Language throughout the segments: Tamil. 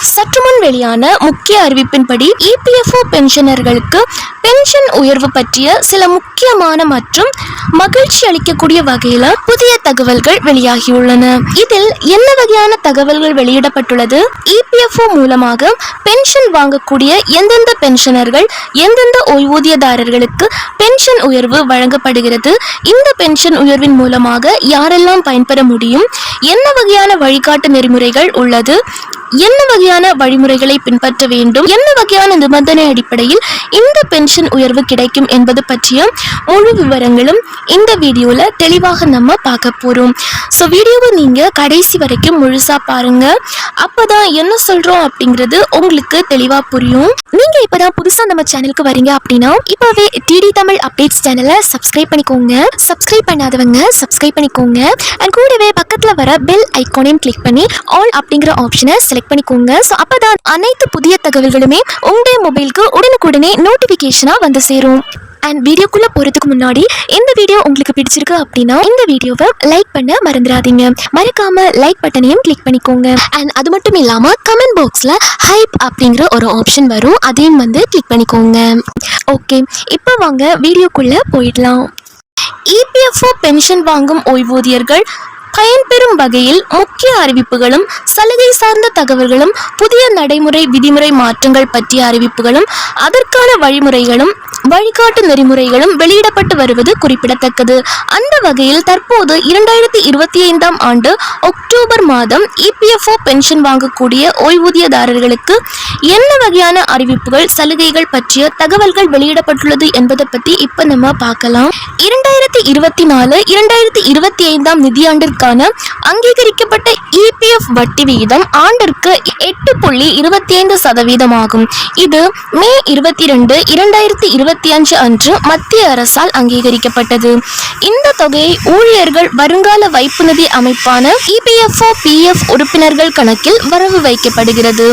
சற்று முன் வெளியான முக்கிய அறிவிப்பின்படி இபிஎஃப்ஓ பென்ஷனர்களுக்கு பென்ஷன் உயர்வு பற்றிய சில முக்கியமான மற்றும் மகிழ்ச்சி அளிக்கக்கூடிய வகையில புதிய தகவல்கள் வெளியாகியுள்ளன. இதில் என்ன வகையான தகவல்கள் வெளியிடப்பட்டுள்ளது? இபிஎஃப்ஓ மூலமாக பென்ஷன் வாங்கக்கூடிய எந்தெந்த பென்ஷனர்கள் எந்தெந்த ஓய்வூதியதாரர்களுக்கு பென்ஷன் உயர்வு வழங்கப்படுகிறது? இந்த பென்ஷன் உயர்வின் மூலமாக யாரெல்லாம் பயன்பெற முடியும்? என்ன வகையான வழிகாட்டு நெறிமுறைகள் உள்ளது? என்ன வகையான வழிமுறைகளை பின்பற்ற வேண்டும்? என்ன வகையான நிபந்தனை அடிப்படையில் இந்த பென்ஷன் உயர்வு கிடைக்கும் என்பது பற்றிய முழு விவரங்களும் இந்த வீடியோவில் தெளிவாக நம்ம பார்க்க போகிறோம் ஸோ வீடியோவை நீங்கள் கடைசி வரைக்கும் முழுசாக பாருங்கள் அப்போ தான் என்ன சொல்கிறோம் அப்படிங்கிறது உங்களுக்கு தெளிவாக புரியும். நீங்கள் இப்போ தான் புதுசாக நம்ம சேனலுக்கு வரீங்க அப்படின்னா இப்போவே டிடி தமிழ் அப்டேட்ஸ் சேனலை சப்ஸ்கிரைப் பண்ணிக்கோங்க. சப்ஸ்கிரைப் பண்ணாதவங்க சப்ஸ்கிரைப் பண்ணிக்கோங்க. அண்ட் கூடவே பக்கத்தில் வர பெல் ஐக்கானையும் கிளிக் பண்ணி ஆல் அப்படிங்கிற ஆப்ஷனை செலக்ட் பண்ணிக்கோங்க. ஸோ அப்போதான் அனைத்து புதிய தகவல்களுமே உங்களுடைய மொபைலுக்கு உடனுக்குடனே நோட்டிஃபிகேஷனாக வந்து சேரும். அண்ட் வீடியோக்குள்ளே போகிறதுக்கு முன்னாடி இந்த வீடியோ உங்களுக்கு பிடிச்சிருக்கு அப்படின்னா இந்த வீடியோவை லைக் பண்ண மறந்துடாதீங்க. மறக்காம லைக் பட்டனையும் கிளிக் பண்ணிக்கோங்க. அண்ட் அது மட்டும் இல்லாமல் கமெண்ட் பாக்ஸில் ஹைப் அப்படிங்கிற ஒரு ஆப்ஷன் வரும். அதையும் வந்து கிளிக் பண்ணிக்கோங்க. ஓகே இப்போ வாங்க வீடியோக்குள்ளே போயிடலாம். இபிஎஃப்ஓ பென்ஷன் வாங்கும் ஓய்வூதியர்கள் பயன்பெறும் வகையில் முக்கிய அறிவிப்புகளும் சலுகை சார்ந்த தகவல்களும் புதிய நடைமுறை விதிமுறை மாற்றங்கள் பற்றிய அறிவிப்புகளும் அதற்கான வழிமுறைகளும் வழிகாட்டு நெறிமுறைகளும் வெளியிடப்பட்டு வருவது குறிப்பிடத்தக்கது. அந்த வகையில் தற்போது இரண்டாயிரத்தி இருபத்தி ஐந்தாம் ஆண்டு அக்டோபர் மாதம் இபிஎஃப்ஓ பென்ஷன் வாங்கக்கூடிய ஓய்வூதியதாரர்களுக்கு என்ன வகையான அறிவிப்புகள் சலுகைகள் பற்றிய தகவல்கள் வெளியிடப்பட்டுள்ளது என்பதை பற்றி இப்போ நம்ம பார்க்கலாம். இரண்டாயிரத்தி இருபத்தி நாலு இரண்டாயிரத்தி இருபத்தி ஐந்தாம் நிதியாண்டிற்கான அங்கீகரிக்கப்பட்ட இபிஎஃப் வட்டி விகிதம் ஆண்டிற்கு எட்டு புள்ளி இருபத்தி ஐந்து சதவீதம் ஆகும் இது மே இருபத்தி ரெண்டு இரண்டாயிரத்தி இருபத்தி அஞ்சு அன்று மத்திய அரசால் அங்கீகரிக்கப்பட்டது. இந்த தொகையை ஊழியர்கள் வருங்கால வைப்பு நிதி அமைப்பான இபிஎஃப்ஓ பிஎஃப் உறுப்பினர்கள் கணக்கில் வரவு வைக்கப்படுகிறது.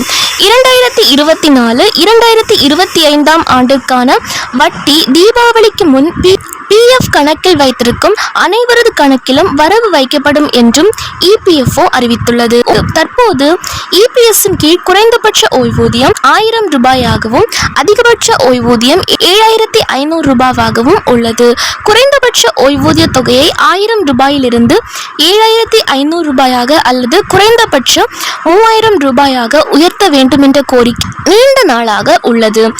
இரண்டாயிரத்தி இருபத்தி நாலு இரண்டாயிரத்தி இருபத்தி ஐந்தாம் ஆண்டிற்கான வட்டி தீபாவளிக்கு முன் பி பிஎஃப் கணக்கில் வைத்திருக்கும் அனைவரது கணக்கிலும் வரவு வைக்கப்படும் என்றும் இபிஎஃப்ஓ அறிவித்துள்ளது. தற்போது இபிஎஸ்ஸின் கீழ் குறைந்தபட்ச ஓய்வூதியம் ஆயிரம் ரூபாயாகவும் அதிகபட்ச ஓய்வூதியம் ஏழாயிரத்தி ஐநூறு ரூபாவாகவும் உள்ளது. குறைந்தபட்ச ஓய்வூதிய தொகையை ஆயிரம் ரூபாயிலிருந்து ஏழாயிரத்தி ஐநூறு ரூபாயாக அல்லது குறைந்தபட்சம் மூவாயிரம் ரூபாயாக உயர்த்த வேண்டும் என்ற கோரிக்கை நீண்ட நாளாக உள்ளது.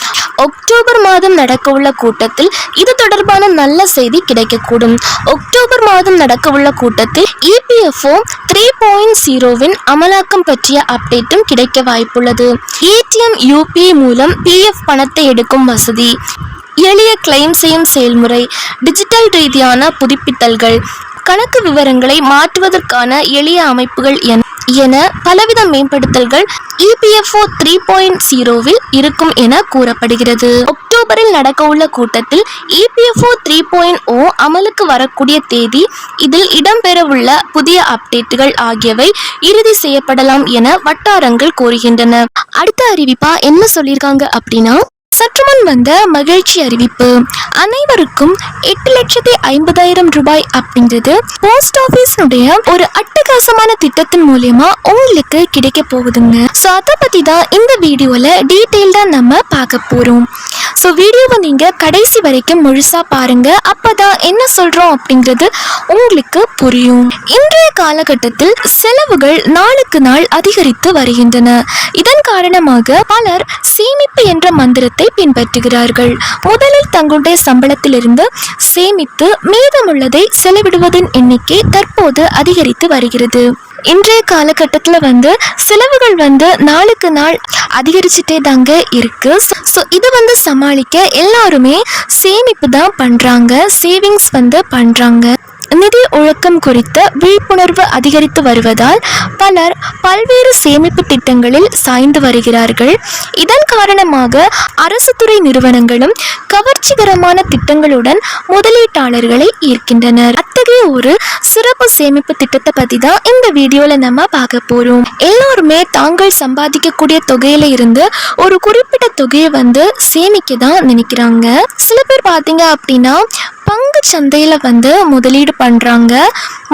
அக்டோபர் மாதம் நடக்கவுள்ள கூட்டத்தில் இது தொடர்பான நல்ல செய்தி கிடைக்கக்கூடும். அக்டோபர் மாதம் நடக்கவுள்ள கூட்டத்தில் இபிஎஃப்ஓ த்ரீ பாயிண்ட் ஜீரோவின் அமலாக்கம் பற்றிய அப்டேட்டும் கிடைக்க வாய்ப்புள்ளது. ஏடிஎம் யூபிஐ மூலம் பிஎஃப் பணத்தை எடுக்கும் வசதி. எளிய கிளைம் செய்யும் செயல்முறை. டிஜிட்டல் ரீதியான புதுப்பித்தல்கள். கணக்கு விவரங்களை மாற்றுவதற்கான எளிய அமைப்புகள் என என பலவித மேம்படுத்தல்கள் இபிஎஃப்ஓ த்ரீ பாயிண்ட் ஜீரோவில் இருக்கும் என கூறப்படுகிறது. அக்டோபரில் நடக்கவுள்ள கூட்டத்தில் இபிஎஃப்ஓ த்ரீ பாயிண்ட் ஓ அமலுக்கு வரக்கூடிய தேதி இதில் இடம்பெறவுள்ள புதிய அப்டேட்டுகள் ஆகியவை இறுதி செய்யப்படலாம் என வட்டாரங்கள் கூறுகின்றன. அடுத்த அறிவிப்பா என்ன சொல்லியிருக்காங்க அப்படின்னா சற்று முன் வந்த மகிழ்ச்சி அறிவிப்பு. அனைவருக்கும் எட்டு லட்சத்தி ஐம்பதாயிரம் ரூபாய் அப்படிங்கிறது போஸ்ட் ஆபீஸ்னுடைய ஒரு அட்டகாசமான திட்டத்தின் மூலயமா உங்களுக்கு கிடைக்க போகுதுங்க. ஸோ அதை பற்றி தான் இந்த வீடியோவில் டீட்டெயில்டாக நம்ம பார்க்க போகிறோம் ஸோ வீடியோவை நீங்கள் கடைசி வரைக்கும் முழுசாக பாருங்க. அப்பதான் என்ன சொல்கிறோம் அப்படிங்கிறது உங்களுக்கு புரியும். இன்றைய காலகட்டத்தில் செலவுகள் நாளுக்கு நாள் அதிகரித்து வருகின்றன. இதன் காரணமாக பலர் சேமிப்பு என்ற மந்திரத்தை பின்பற்றுகிறார்கள். முதலில் தங்களுடைய சம்பளத்திலிருந்து சேமித்து மீதமுள்ளதை செலவிடுவதன் எண்ணிக்கை தற்போது அதிகரித்து வருகிறது. இன்றைய காலகட்டத்தில் வந்து செலவுகள் வந்து நாளுக்கு நாள் அதிகரிச்சுட்டே தாங்க இருக்கு. ஸோ இதை வந்து சமாளிக்க எல்லாருமே சேமிப்பு தான் பண்ணுறாங்க சேவிங்ஸ் வந்து பண்ணுறாங்க நிதி ஒழுக்கம் குறித்த விழிப்புணர்வு அதிகரித்து வருவதால் பலர் பல்வேறு சேமிப்பு திட்டங்களில் சாய்ந்து வருகிறார்கள். இதன் காரணமாக அரசு துறை நிறுவனங்களும் கவர்ச்சிகரமான திட்டங்களுடன் முதலீட்டாளர்களை ஈர்க்கின்றனர். அத்தகைய ஒரு சிறப்பு சேமிப்பு திட்டத்தை பத்தி தான் இந்த வீடியோல நம்ம பார்க்க போறோம். எல்லோருமே தாங்கள் சம்பாதிக்கக்கூடிய தொகையில இருந்து ஒரு குறிப்பிட்ட தொகையை வந்து சேமிக்க தான் நினைக்கிறாங்க. சில பேர் பார்த்தீங்க அப்படின்னா பங்கு சந்தையில் வந்து முதலீடு பண்ணுறாங்க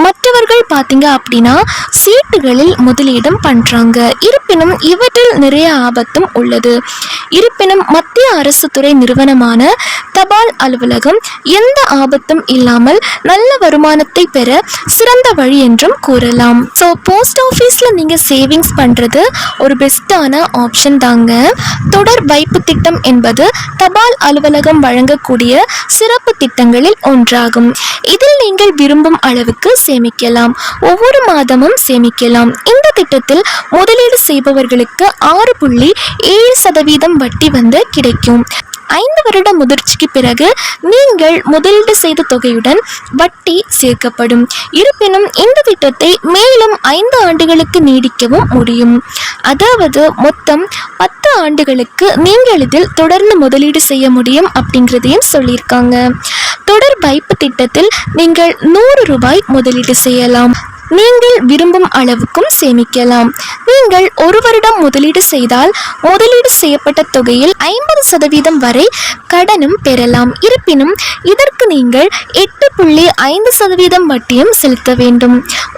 மற்றவர்கள் பார்த்தீங்க அப்படின்னா சீட்டுகளில் முதலீடும் பண்ணுறாங்க இருப்பினும் இவற்றில் நிறைய ஆபத்தும் உள்ளது. இருப்பினும் மத்திய அரசு துறை நிறுவனமான தபால் அலுவலகம் எந்த ஆபத்தும் இல்லாமல் நல்ல வருமானத்தை பெற சிறந்த வழி என்றும் கூறலாம். ஸோ போஸ்ட் ஆஃபீஸில் நீங்கள் சேவிங்ஸ் பண்ணுறது ஒரு பெஸ்ட்டான ஆப்ஷன் தாங்க. தொடர் வைப்பு திட்டம் என்பது தபால் அலுவலகம் வழங்கக்கூடிய சிறப்பு திட்டங்களில் ஒன்றாகும். இதில் நீங்கள் விரும்பும் அளவுக்கு சேமிக்கலாம். ஒவ்வொரு மாதமும் சேமிக்கலாம். இந்த திட்டத்தில் முதலீடு செய்பவர்களுக்கு ஆறு புள்ளி ஏழு சதவீதம் வட்டி வந்து கிடைக்கும். ஐந்து வருட முதிர்ச்சிக்கு பிறகு நீங்கள் முதலீடு செய்த தொகையுடன் வட்டி சேர்க்கப்படும். இருப்பினும் இந்த திட்டத்தை மேலும் ஐந்து ஆண்டுகளுக்கு நீடிக்கவும் முடியும். அதாவது மொத்தம் பத்து ஆண்டுகளுக்கு நீங்கள் இதில் தொடர்ந்து முதலீடு செய்ய முடியும் அப்படிங்கிறதையும் சொல்லியிருக்காங்க. தொடர் வைப்பு திட்டத்தில் நீங்கள் நூறு ரூபாய் முதலீடு செய்யலாம். நீங்கள் விரும்பும் அளவுக்கும் சேமிக்கலாம். நீங்கள் ஒரு வருடம் முதலீடு செய்தால் முதலீடு செய்யப்பட்ட தொகையில் ஐம்பது சதவீதம் வரை கடனும் பெறலாம். இருப்பினும் இதற்கு நீங்கள் எட்டு புள்ளி ஐந்து சதவீதம் வட்டியும் செலுத்த வேண்டும்.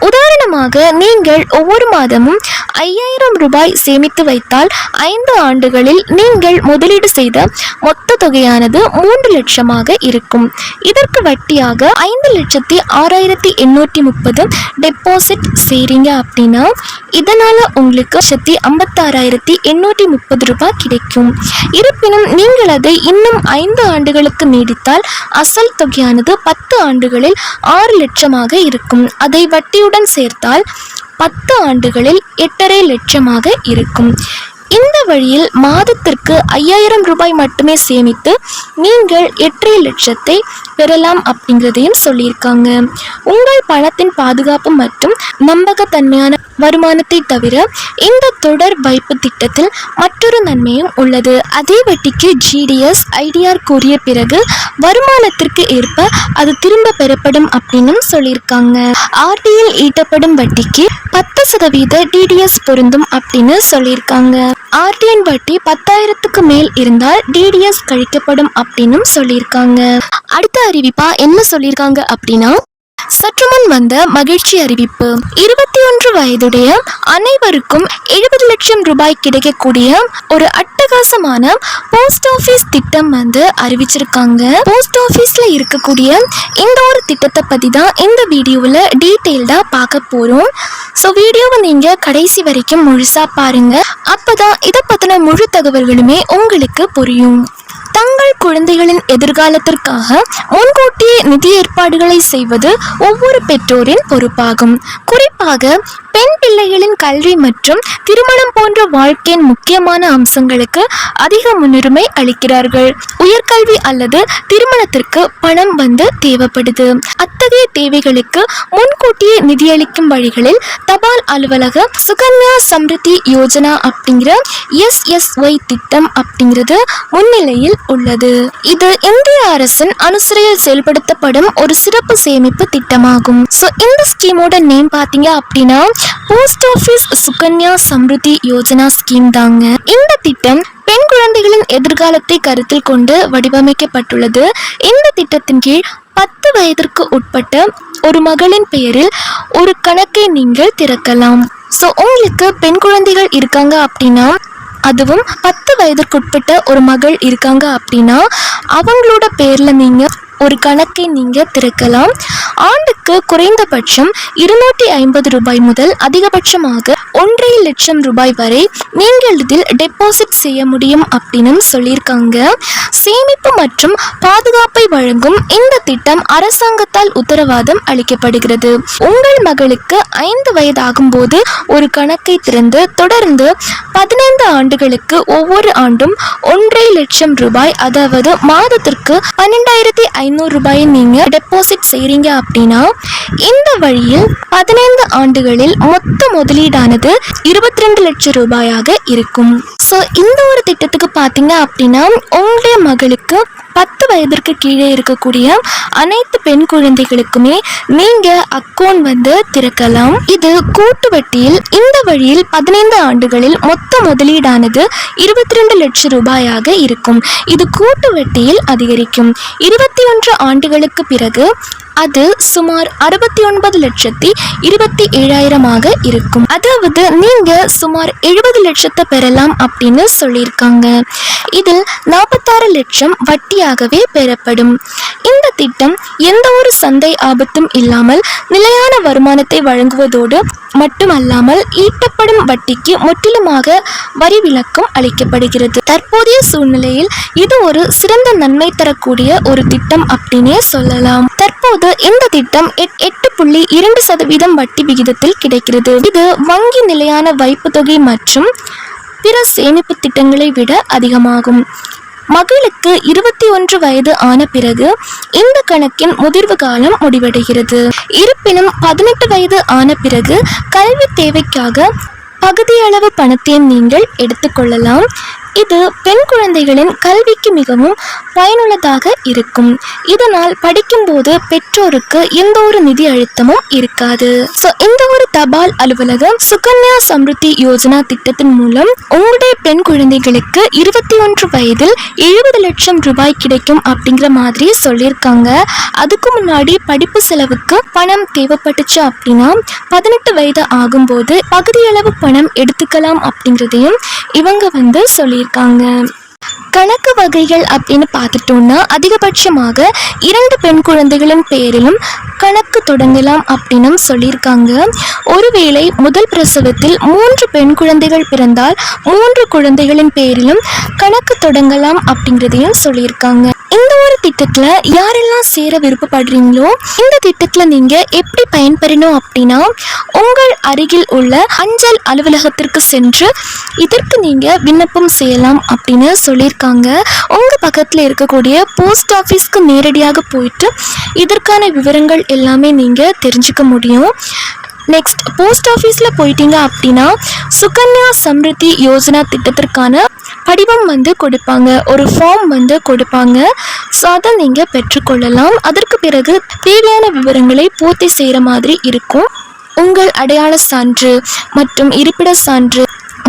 உதாரணமாக நீங்கள் ஒவ்வொரு மாதமும் ஐயாயிரம் ரூபாய் சேமித்து வைத்தால் ஐந்து ஆண்டுகளில் நீங்கள் முதலீடு செய்த மொத்த தொகையானது மூன்று லட்சமாக இருக்கும். இதற்கு வட்டியாக ஐந்து லட்சத்தி ஆறாயிரத்தி எண்ணூற்றி முப்பது டெப் டெபாசிட் செய்கிறீங்க அப்படின்னா இதனால் உங்களுக்கு லட்சத்தி ஐம்பத்தாறாயிரத்தி எண்ணூற்றி முப்பது ரூபாய் கிடைக்கும். இருப்பினும் நீங்கள் அதை இன்னும் ஐந்து ஆண்டுகளுக்கு நீடித்தால் அசல் தொகையானது பத்து ஆண்டுகளில் ஆறு லட்சமாக இருக்கும். அதை வட்டியுடன் சேர்த்தால் பத்து ஆண்டுகளில் எட்டரை லட்சமாக இருக்கும். இந்த வழியில் மாதத்திற்கு ஐயாயிரம் ரூபாய் மட்டுமே சேமித்து நீங்கள் எட்டரை லட்சத்தை பெறலாம் அப்படிங்கிறதையும் சொல்லியிருக்காங்க. உங்கள் பணத்தின் பாதுகாப்பு மற்றும் நம்பகத்தன்மையான வருமானத்தை தவிர இந்த தொடர் வைப்பு திட்டத்தில் மற்றொரு நன்மையும் உள்ளது. அதே வட்டிக்கு ஜிடிஎஸ் ஐடிஆர் கூறிய பிறகு வருமானத்திற்கு ஏற்ப அது திரும்ப பெறப்படும் அப்படின்னும் சொல்லியிருக்காங்க. ஆர்டியில் ஈட்டப்படும் வட்டிக்கு பத்து சதவீத டிடிஎஸ் பொருந்தும் அப்படின்னு சொல்லியிருக்காங்க. ஆர்டிஎன் வட்டி பத்தாயிரத்துக்கு மேல் இருந்தால் டிடிஎஸ் கழிக்கப்படும் அப்படின்னும் சொல்லியிருக்காங்க. அடுத்த அறிவிப்பா என்ன சொல்லியிருக்காங்க அப்படின்னா சற்று முன் வந்த மகிழ்ச்சி அறிவிப்பு. இருபத்தி ஒன்று வயதுடைய அனைவருக்கும் எழுபது லட்சம் ரூபாய் கிடைக்கக்கூடிய ஒரு அட்டகாசமான போஸ்ட் ஆஃபீஸ் திட்டம் வந்து அறிவிச்சிருக்காங்க. போஸ்ட் ஆஃபீஸில் இருக்கக்கூடிய இந்த ஒரு திட்டத்தை பத்தி தான் இந்த வீடியோவில் டீட்டெயில்டா பார்க்க போறோம். ஸோ வீடியோவை நீங்க கடைசி வரைக்கும் முழுசா பாருங்க. அப்பதான் இதை பத்தின முழு தகவல்களுமே உங்களுக்கு புரியும். தங்கள் குழந்தைகளின் எதிர்காலத்திற்காக முன்கூட்டியே நிதி ஏற்பாடுகளை செய்வது ஒவ்வொரு பெற்றோரின் பொறுப்பாகும். குறிப்பாக பெண் பிள்ளைகளின் கல்வி மற்றும் திருமணம் போன்ற வாழ்க்கையின் முக்கியமான அம்சங்களுக்கு அதிக முன்னுரிமை அளிக்கிறார்கள். உயர்கல்வி அல்லது திருமணத்திற்கு பணம் வந்து தேவைப்படுது. அத்தகைய தேவைகளுக்கு முன்கூட்டியே நிதியளிக்கும் வழிகளில் தபால் அலுவலக சுகன்யா சம்ருத்தி யோஜனா அப்படிங்கிற எஸ்எஸ்ஒய் திட்டம் அப்படிங்கிறது முன்னிலையில் உள்ளது. இது இந்திய அரசின் அனுசரையில் செயல்படுத்தப்படும் ஒரு சிறப்பு சேமிப்பு திட்டமாகும். ஸோ இந்த ஸ்கீமோட நேம் பார்த்தீங்க அப்படின்னா post office Sukanya Samriddhi Yojana scheme தாங்க. இந்த திட்டம் பெண் குழந்தைகளின் எதிர்காலத்தை கருத்தில் கொண்டு வடிவமைக்கப்பட்டுள்ளது. இந்த திட்டத்தின் கீழ் பத்து வயதிற்கு உட்பட்ட ஒரு மகளின் பெயரில் ஒரு கணக்கை நீங்கள் திறக்கலாம். ஸோ உங்களுக்கு பெண் குழந்தைகள் இருக்காங்க அப்படின்னா அதுவும் பத்து வயதிற்குட்பட்ட ஒரு மகள் இருக்காங்க அப்படின்னா அவங்களோட பேரில் நீங்கள் ஒரு கணக்கை நீங்கள் திறக்கலாம். ஆண்டுக்கு குறைந்தபட்சம் இருநூற்றி ஐம்பது ரூபாய் முதல் அதிகபட்சமாக ஒன்றரை லட்சம் ரூபாய் வரை நீங்கள் இதில் டெபாசிட் செய்ய முடியும் அப்படின்னு சொல்லியிருக்காங்க. சேமிப்பு மற்றும் பாதுகாப்பை வழங்கும் இந்த திட்டம் அரசாங்கத்தால் உத்தரவாதம் அளிக்கப்படுகிறது. உங்கள் மகளுக்கு ஐந்து வயதாகும் போது ஒரு கணக்கை திறந்து தொடர்ந்து பதினைந்து ஆண்டுகளுக்கு ஒவ்வொரு ஆண்டும் ஒன்றரை லட்சம் ரூபாய் அதாவது மாதத்திற்கு பன்னெண்டாயிரத்தி ஐநூறு ரூபாயை நீங்க டெபாசிட் செய்றீங்க அப்படின்னா இந்த வழியில் பதினைந்து ஆண்டுகளில் மொத்த முதலீடானது இருபத்தி ரெண்டு லட்சம் ரூபாயாக இருக்கும். ஸோ இந்த ஒரு திட்டத்துக்கு பார்த்தீங்க அப்படின்னா உங்களுடைய மகளுக்கு பத்து வயதிற்கு கீழே இருக்கக்கூடிய அனைத்து பெண் குழந்தைகளுக்குமே நீங்க அக்கௌண்ட் வந்து திறக்கலாம். இது கூட்டு வட்டியில் இந்த வழியில் பதினைந்து ஆண்டுகளில் மொத்த முதலீடானது இருபத்தி ரெண்டு லட்சம் ரூபாயாக இருக்கும். இது கூட்டு வட்டியில் அதிகரிக்கும். இருபத்தி ஒன்று ஆண்டுகளுக்கு பிறகு அது சுமார் அறுபத்தி ஒன்பது லட்சத்தி இருபத்தி ஏழாயிரமாக இருக்கும். அதாவது நீங்க சுமார் எழுபது லட்சத்தை பெறலாம் அப்படின்னு சொல்லியிருக்காங்க. இதில் நாற்பத்தாறு லட்சம் வட்டியாகவே பெறப்படும். இந்த திட்டம் எந்த ஒரு சந்தை ஆபத்தும் இல்லாமல் நிலையான வருமானத்தை வழங்குவதோடு மட்டுமல்லாமல் ஈட்டப்படும் வட்டிக்கு முற்றிலுமாக வரி விலக்கும் அளிக்கப்படுகிறது. தற்போதைய சூழ்நிலையில் இது ஒரு சிறந்த நன்மை தரக்கூடிய ஒரு திட்டம் அப்படின்னே சொல்லலாம். தற்போது இந்த திட்டம் எட்- எட்டு புள்ளி இரண்டு சதவீதம் வட்டி விகிதத்தில் கிடைக்கிறது. இது வங்கி நிலையான வைப்பு தொகை மற்றும் பிற சேமிப்பு திட்டங்களை விட அதிகமாகும். மகளுக்கு இருபத்தி ஒன்று வயது ஆன பிறகு இந்த கணக்கின் முதிர்வு காலம் முடிவடைகிறது. இருப்பினும் பதினெட்டு வயது ஆன பிறகு கல்வி தேவைக்காக பகுதியளவு பணத்தையும் நீங்கள் எடுத்துக்கொள்ளலாம். இது பெண் குழந்தைகளின் கல்விக்கு மிகவும் பயனுள்ளதாக இருக்கும். இதனால் படிக்கும்போது பெற்றோருக்கு எந்த ஒரு நிதி அழுத்தமும் இருக்காது. ஸோ இந்த ஒரு தபால் அலுவலகம் சுகன்யா சம்ருத்தி யோஜனா திட்டத்தின் மூலம் உங்களுடைய பெண் குழந்தைகளுக்கு இருபத்தி ஒன்று வயதில் எழுபது லட்சம் ரூபாய் கிடைக்கும் அப்படிங்கிற மாதிரி சொல்லியிருக்காங்க. அதுக்கு முன்னாடி படிப்பு செலவுக்கு பணம் தேவைப்பட்டுச்சு அப்படின்னா பதினெட்டு வயது ஆகும்போது பகுதியளவு பணம் எடுத்துக்கலாம் அப்படிங்கிறதையும் இவங்க வந்து சொல்லியிருக்காங்க. கணக்கு வகைகள் அப்படின்னு பார்த்துட்டோம்னா அதிகபட்சமாக இரண்டு பெண் குழந்தைகளின் பேரிலும் கணக்கு தொடங்கலாம் அப்படின்னும் சொல்லியிருக்காங்க. ஒருவேளை முதல் பிரசவத்தில் மூன்று பெண் குழந்தைகள் பிறந்தால் மூன்று குழந்தைகளின் பேரிலும் கணக்கு தொடங்கலாம் அப்படிங்கிறதையும் சொல்லியிருக்காங்க. இந்த ஒரு திட்டத்தில் யாரெல்லாம் சேர விருப்பப்படுறீங்களோ இந்த திட்டத்தில் நீங்கள் எப்படி பயன்பெறணும் அப்படின்னா உங்கள் அருகில் உள்ள அஞ்சல் அலுவலகத்திற்கு சென்று இதற்கு நீங்கள் விண்ணப்பம் செய்யலாம் அப்படின்னு சொல்லியிருக்காங்க. உங்கள் பக்கத்தில் இருக்கக்கூடிய போஸ்ட் ஆஃபீஸ்க்கு நேரடியாக போயிட்டு இதற்கான விவரங்கள் எல்லாமே நீங்கள் தெரிஞ்சுக்க முடியும். நெக்ஸ்ட் போஸ்ட் ஆஃபீஸில் போயிட்டீங்க அப்படின்னா சுகன்யா சம்ருத்தி யோஜனா திட்டத்திற்கான படிவம் வந்து கொடுப்பாங்க. ஒரு ஃபார்ம் வந்து கொடுப்பாங்க. ஸோ அதை நீங்கள் பெற்றுக்கொள்ளலாம். அதற்கு பிறகு தேவையான விவரங்களை பூர்த்தி செய்கிற மாதிரி இருக்கும். உங்கள் அடையாள சான்று மற்றும் இருப்பிட சான்று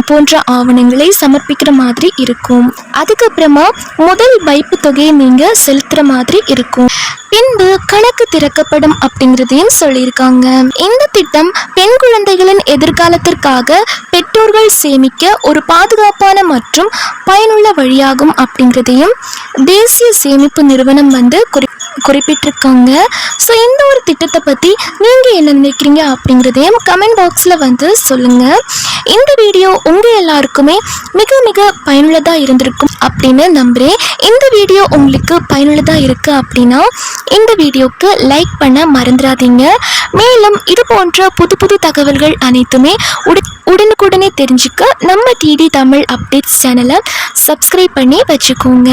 போன்ற ஆவணங்களை சமர்ப்பிக்கிற மாதிரி இருக்கும். அதுக்கப்புறமா முதல் வைப்பு தொகையை நீங்கள் செலுத்துகிற மாதிரி இருக்கும். பின்பு கணக்கு திறக்கப்படும் அப்படிங்கிறதையும் சொல்லியிருக்காங்க. இந்த திட்டம் பெண் குழந்தைகளின் எதிர்காலத்திற்காக பெற்றோர்கள் சேமிக்க ஒரு பாதுகாப்பான மற்றும் பயனுள்ள வழியாகும் அப்படிங்கிறதையும் தேசிய சேமிப்பு நிறுவனம் வந்து குறி குறிப்பிட்டிருக்காங்க. ஸோ இந்த ஒரு திட்டத்தை பற்றி நீங்கள் என்ன நினைக்கிறீங்க அப்படிங்கிறதையும் கமெண்ட் பாக்ஸில் வந்து சொல்லுங்கள் இந்த வீடியோ உங்கள் எல்லாருக்குமே மிக மிக பயனுள்ளதாக இருந்திருக்கும் அப்படின்னு நம்புகிறேன் இந்த வீடியோ உங்களுக்கு பயனுள்ளதாக இருக்குது அப்படின்னா இந்த வீடியோக்கு லைக் பண்ண மறந்துடாதீங்க. மேலும் இது போன்ற புது புது தகவல்கள் அனைத்துமே உடு உடனுக்குடனே தெரிஞ்சுக்க நம்ம டிடி தமிழ் அப்டேட்ஸ் சேனலை சப்ஸ்கிரைப் பண்ணி வச்சுக்கோங்க.